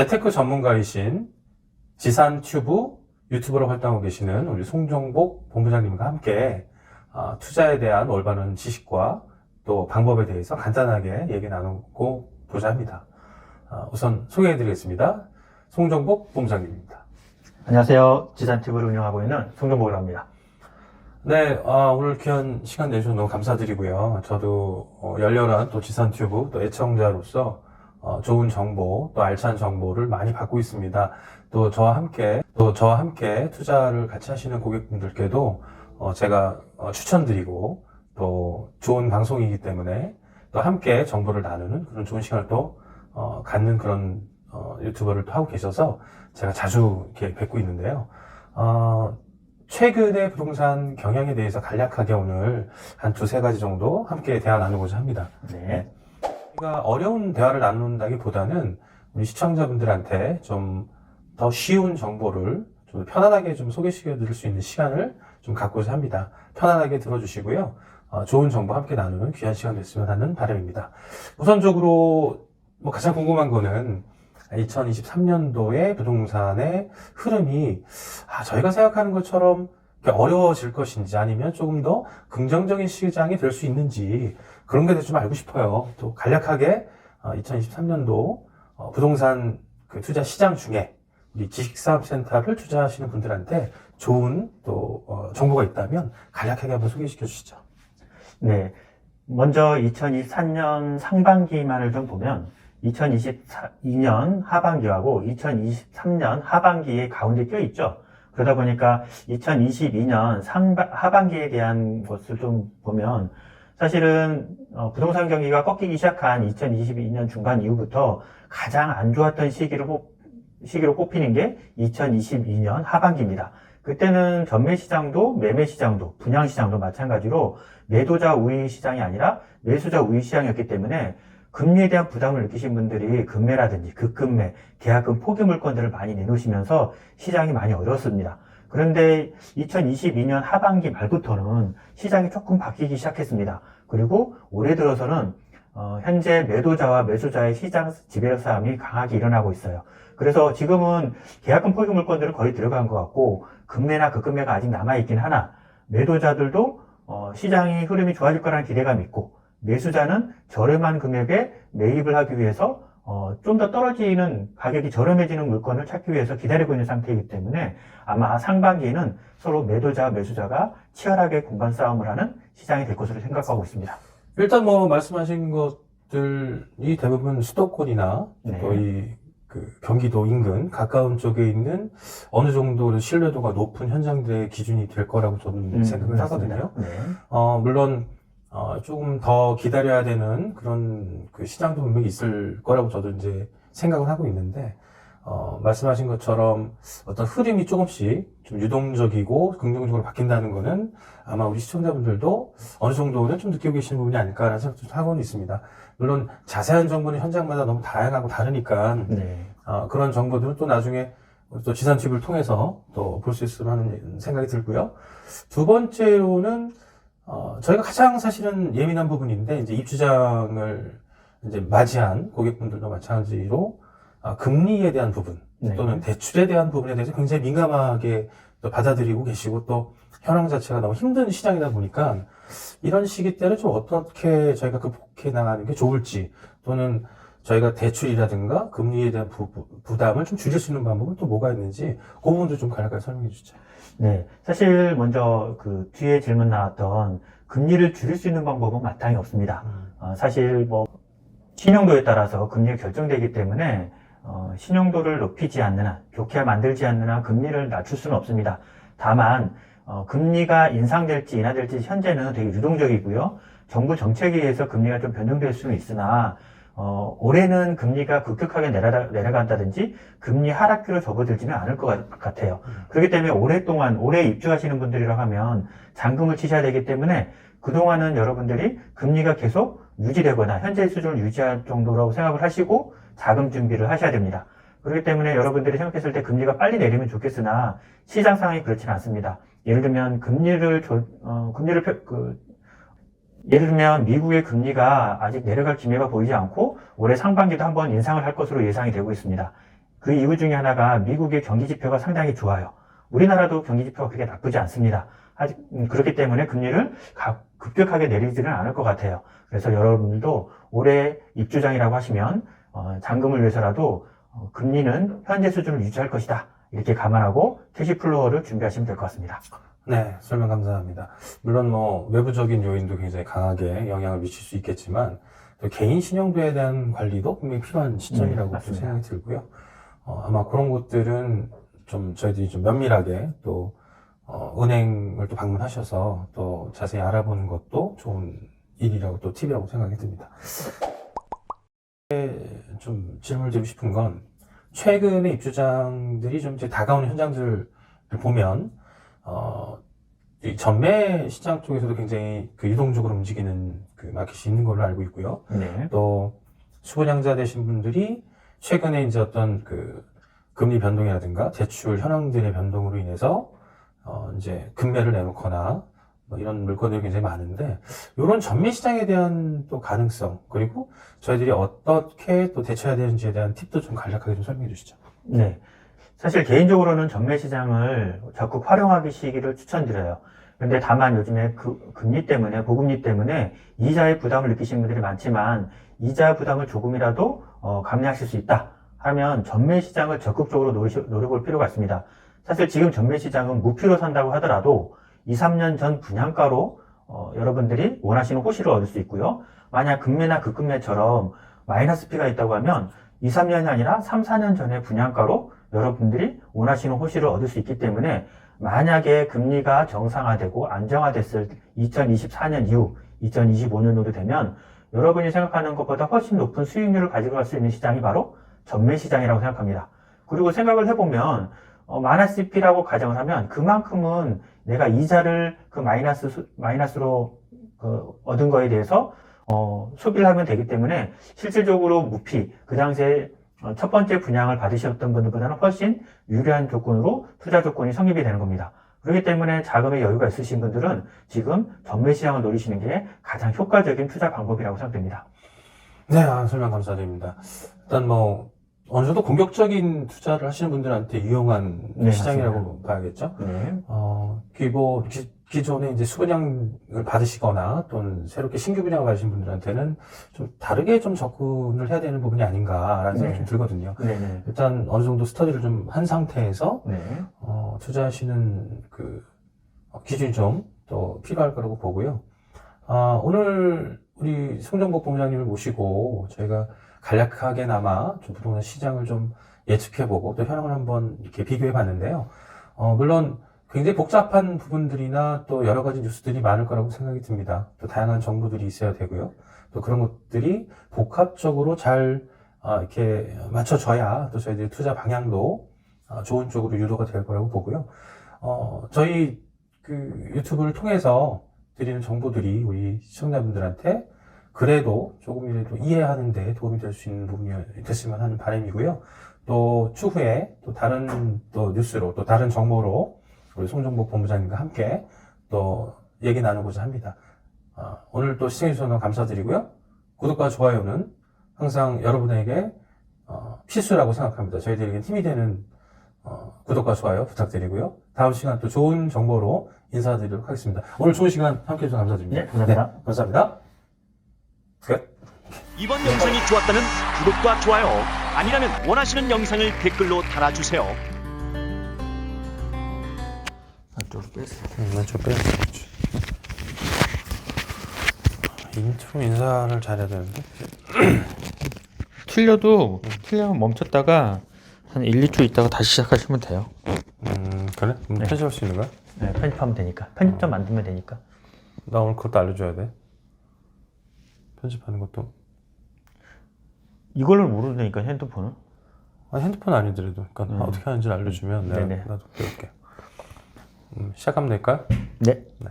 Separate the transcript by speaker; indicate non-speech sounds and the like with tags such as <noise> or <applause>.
Speaker 1: 재테크 전문가이신 지산튜브 유튜버로 활동하고 계시는 우리 송정복 본부장님과 함께 어, 투자에 대한 올바른 지식과 또 방법에 대해서 간단하게 얘기 나누고 보자 합니다. 어, 우선 소개해드리겠습니다. 송정복 본부장님입니다.
Speaker 2: 안녕하세요. 지산TV를 운영하고 있는 송정복이라고 합니다.
Speaker 1: 네, 아, 오늘 귀한 시간 내주셔서 너무 감사드리고요. 저도 어, 열렬한 또 지산튜브 또 애청자로서 어, 좋은 정보 또 알찬 정보를 많이 받고 있습니다. 또 저와 함께 또 저와 함께 투자를 같이 하시는 고객분들께도 어, 제가 어, 추천드리고 또 좋은 방송이기 때문에 또 함께 정보를 나누는 그런 좋은 시간을 또 어, 갖는 그런 어, 유튜버를 또 하고 계셔서 제가 자주 이렇게 뵙고 있는데요. 어, 최근의 부동산 경향에 대해서 간략하게 오늘 한 두세 가지 정도 함께 대화 나누고자 합니다.
Speaker 2: 네.
Speaker 1: 우리가 어려운 대화를 나눈다기보다는 우리 시청자분들한테 좀 더 쉬운 정보를 좀 편안하게 좀 소개시켜 드릴 수 있는 시간을 좀 갖고자 합니다. 편안하게 들어주시고요. 어, 좋은 정보 함께 나누는 귀한 시간 됐으면 하는 바람입니다. 우선적으로 뭐 가장 궁금한 거는 2023년도의 부동산의 흐름이 아, 저희가 생각하는 것처럼 어려워질 것인지 아니면 조금 더 긍정적인 시장이 될 수 있는지 그런 게 좀 알고 싶어요. 또 간략하게 2023년도 어, 부동산 그 투자 시장 중에 우리 지식사업센터를 투자하시는 분들한테 좋은 또 어, 정보가 있다면 간략하게 한번 소개시켜 주시죠.
Speaker 2: 네. 먼저 2023년 상반기만을 좀 보면 2022년 하반기하고 2023년 하반기에 가운데 껴 있죠. 그러다 보니까 2022년 상반, 하반기에 대한 것을 좀 보면 사실은 어, 부동산 경기가 꺾이기 시작한 2022년 중간 이후부터 가장 안 좋았던 시기로, 뽑- 시기로 꼽히는 게 2022년 하반기입니다. 그때는 전매 시장도 매매 시장도 분양 시장도 마찬가지로 매도자 우위 시장이 아니라 매수자 우위 시장이었기 때문에 금리에 대한 부담을 느끼신 분들이 금매라든지 급금매, 계약금 포기 물건들을 많이 내놓으시면서 시장이 많이 어려웠습니다. 그런데 2022년 하반기 말부터는 시장이 조금 바뀌기 시작했습니다. 그리고 올해 들어서는 어, 현재 매도자와 매수자의 시장 지배력 싸움이 강하게 일어나고 있어요. 그래서 지금은 계약금 포기 물건들은 거의 들어간 것 같고 금매나 급금매가 아직 남아 있긴 하나 매도자들도 어, 시장이 흐름이 좋아질 거라는 기대감이 있고 매수자는 저렴한 금액에 매입을 하기 위해서 어, 좀 더 떨어지는 가격이 저렴해지는 물건을 찾기 위해서 기다리고 있는 상태이기 때문에 아마 상반기에는 서로 매도자, 매수자가 치열하게 공간 싸움을 하는 시장이 될 것으로 생각하고 있습니다.
Speaker 1: 일단 뭐 말씀하신 것들이 대부분 수도권이나
Speaker 2: 네.
Speaker 1: 또이 그 경기도 인근 가까운 쪽에 있는 어느 정도 신뢰도가 높은 현장들의 기준이 될 거라고 저는
Speaker 2: 음,
Speaker 1: 생각을
Speaker 2: 맞습니다.
Speaker 1: 하거든요.
Speaker 2: 네.
Speaker 1: 어, 물론 어, 조금 더 기다려야 되는 그런 그 시장도 분명히 있을 거라고 저도 이제 생각을 하고 있는데 어, 말씀하신 것처럼 어떤 흐름이 조금씩 좀 유동적이고 긍정적으로 바뀐다는 거는 아마 우리 시청자분들도 어느 정도는 좀 느끼고 계시는 부분이 아닐까라는 생각도 좀 하고는 있습니다. 물론 자세한 정보는 현장마다 너무 다양하고 다르니까
Speaker 2: 네.
Speaker 1: 어, 그런 정보들은 또 나중에 또 지산 팁을 통해서 또 볼 수 있으면 하는 생각이 들고요. 두 번째로는 어, 저희가 가장 사실은 예민한 부분인데 이제 입주장을 이제 맞이한 고객분들도 마찬가지로 아, 금리에 대한 부분
Speaker 2: 네.
Speaker 1: 또는 대출에 대한 부분에 대해서 굉장히 민감하게 또 받아들이고 계시고 또 현황 자체가 너무 힘든 시장이다 보니까 이런 시기 때는 좀 어떻게 저희가 극복해 나가는 게 좋을지 또는 저희가 대출이라든가 금리에 대한 부, 담을 좀 줄일 수 있는 방법은 또 뭐가 있는지 그 부분도 좀 간략하게 설명해 주죠.
Speaker 2: 네, 사실 먼저 그 뒤에 질문 나왔던 금리를 줄일 수 있는 방법은 마땅히 없습니다. 어, 사실 뭐 신용도에 따라서 금리가 결정되기 때문에 어, 신용도를 높이지 않는 한, 좋게 만들지 않는 한 금리를 낮출 수는 없습니다. 다만 어, 금리가 인상될지 인하될지 현재는 되게 유동적이고요. 정부 정책에 의해서 금리가 좀 변동될 수는 있으나 어, 올해는 금리가 급격하게 내려가, 내려간다든지 금리 하락기로 접어들지는 않을 것 같- 같아요. 그렇기 때문에 오랫동안 올해 입주하시는 분들이라고 하면 잔금을 치셔야 되기 때문에 그동안은 여러분들이 금리가 계속 유지되거나 현재 수준을 유지할 정도라고 생각을 하시고 자금 준비를 하셔야 됩니다. 그렇기 때문에 여러분들이 생각했을 때 금리가 빨리 내리면 좋겠으나 시장 상황이 그렇지는 않습니다. 예를 들면 금리를 조- 어, 금리를 펴- 그, 예를 들면 미국의 금리가 아직 내려갈 기미가 보이지 않고 올해 상반기도 한번 인상을 할 것으로 예상이 되고 있습니다. 그 이유 중에 하나가 미국의 경기 지표가 상당히 좋아요. 우리나라도 경기 지표가 그렇게 나쁘지 않습니다. 아직 음, 그렇기 때문에 금리를 가- 급격하게 내리지는 않을 것 같아요. 그래서 여러분들도 올해 입주장이라고 하시면 어, 잔금을 위해서라도 어, 금리는 현재 수준을 유지할 것이다. 이렇게 감안하고 캐시 플로어를 준비하시면 될 것 같습니다.
Speaker 1: 네, 설명 감사합니다. 물론 뭐 외부적인 요인도 굉장히 강하게 영향을 미칠 수 있겠지만 또 개인 신용도에 대한 관리도 분명히 필요한 시점이라고
Speaker 2: 네.
Speaker 1: 생각이 들고요. 어, 아마 그런 것들은 좀 저희들이 좀 면밀하게 또 어, 은행을 또 방문하셔서 또 자세히 알아보는 것도 좋은 일이라고 또 팁이라고 생각이 듭니다. 좀 질문을 드리고 싶은 건 최근에 입주장들이 좀 이제 다가오는 현장들을 보면 어, 이 전매 시장 쪽에서도 굉장히 그 유동적으로 움직이는 그 마켓이 있는 걸로 알고 있고요.
Speaker 2: 네.
Speaker 1: 또 수분양자 되신 분들이 최근에 이제 어떤 그 금리 변동이라든가 대출 현황들의 변동으로 인해서 어 이제 금매를 내놓거나 뭐 이런 물건들이 굉장히 많은데 이런 전매 시장에 대한 또 가능성 그리고 저희들이 어떻게 또 대처해야 되는지에 대한 팁도 좀 간략하게 좀 설명해 주시죠.
Speaker 2: 네. 사실 개인적으로는 전매 시장을 적극 활용하시기를 추천드려요. 근데 다만 요즘에 그 금리 때문에, 고금리 때문에 이자의 부담을 느끼시는 분들이 많지만 이자 부담을 조금이라도 어, 감내하실 수 있다 하면 전매 시장을 적극적으로 노려볼 필요가 있습니다. 사실 지금 전매 시장은 무피로 산다고 하더라도 2, 3년 전 분양가로 어, 여러분들이 원하시는 호시를 얻을 수 있고요. 만약 금매나 급금매처럼 마이너스 피가 있다고 하면 2, 3년이 아니라 3, 4년 전에 분양가로 여러분들이 원하시는 호시를 얻을 수 있기 때문에 만약에 금리가 정상화되고 안정화됐을 2024년 이후 2025년으로 되면 여러분이 생각하는 것보다 훨씬 높은 수익률을 가지고 갈 수 있는 시장이 바로 전매 시장이라고 생각합니다. 그리고 생각을 해보면 어, 마이너스 P라고 가정을 하면 그만큼은 내가 이자를 그 마이너스 수- 마이너스로 그 얻은 거에 대해서 어, 소비를 하면 되기 때문에 실질적으로 무피 그 당시에 어, 첫 번째 분양을 받으셨던 분들보다는 훨씬 유리한 조건으로 투자 조건이 성립이 되는 겁니다. 그렇기 때문에 자금의 여유가 있으신 분들은 지금 전매 시장을 노리시는 게 가장 효과적인 투자 방법이라고 생각됩니다.
Speaker 1: 네, 아, 설명 감사드립니다. 일단 뭐 어느 정도 공격적인 투자를 하시는 분들한테 유용한
Speaker 2: 네,
Speaker 1: 시장이라고 봐야겠죠.
Speaker 2: 네.
Speaker 1: 어, 기본, 기, 기존에 이제 수분양을 받으시거나 또는 새롭게 신규 분양을 받으신 분들한테는 좀 다르게 좀 접근을 해야 되는 부분이 아닌가라는 생각이
Speaker 2: 네.
Speaker 1: 좀 들거든요.
Speaker 2: 네네.
Speaker 1: 일단 어느 정도 스터디를 좀 한 상태에서
Speaker 2: 네.
Speaker 1: 어, 투자하시는 그 어, 기준이 좀 또 필요할 거라고 보고요. 아, 오늘 우리 송정복 본부장님을 모시고 저희가 간략하게나마 좀 부동산 시장을 좀 예측해보고 또 현황을 한번 이렇게 비교해 봤는데요. 어, 물론 굉장히 복잡한 부분들이나 또 여러 가지 뉴스들이 많을 거라고 생각이 듭니다. 또 다양한 정보들이 있어야 되고요. 또 그런 것들이 복합적으로 잘 아, 이렇게 맞춰져야 또 저희들의 투자 방향도 아, 좋은 쪽으로 유도가 될 거라고 보고요. 어, 저희 그 유튜브를 통해서 드리는 정보들이 우리 시청자분들한테 그래도 조금이라도 이해하는 데 도움이 될 수 있는 부분이 됐으면 하는 바람이고요. 또 추후에 또 다른 또 뉴스로 또 다른 정보로 우리 송정복 본부장님과 함께 또 얘기 나누고자 합니다. 아, 오늘 또 시청해주셔서 너무 감사드리고요. 구독과 좋아요는 항상 여러분에게 어, 필수라고 생각합니다. 저희들에게 힘이 되는 어, 구독과 좋아요 부탁드리고요. 다음 시간 또 좋은 정보로 인사드리도록 하겠습니다. 오늘 좋은 시간 함께 해주셔서 감사드립니다.
Speaker 2: 네, 감사합니다.
Speaker 1: 네, 감사합니다. 끝.
Speaker 3: 이번 영상이 좋았다면 구독과 좋아요 아니라면 원하시는 영상을 댓글로 달아주세요.
Speaker 2: 안쪽으로 빼세요.
Speaker 1: 음, 왼쪽 빼. 인트로 인사를 잘해야 되는데. <clears throat>
Speaker 4: 틀려도 틀려면 멈췄다가 한 1, 2초 있다가 다시 시작하시면 돼요.
Speaker 1: 음, 그래? 그럼
Speaker 2: 네.
Speaker 1: 편집할 수 있는 거야?
Speaker 2: 네, 편집하면 되니까. 편집점 만들면 되니까.
Speaker 1: 나 오늘 그것도 알려줘야 돼. 편집하는 것도.
Speaker 2: 이걸로 모르니까 핸드폰은.
Speaker 1: 아니, 핸드폰 아니더라도. 그러니까
Speaker 2: 음.
Speaker 1: 어떻게 하는지 알려주면 내가
Speaker 2: 네네.
Speaker 1: 나도 배울게. 음, 시작하면 될까요?
Speaker 2: 네.
Speaker 1: 네.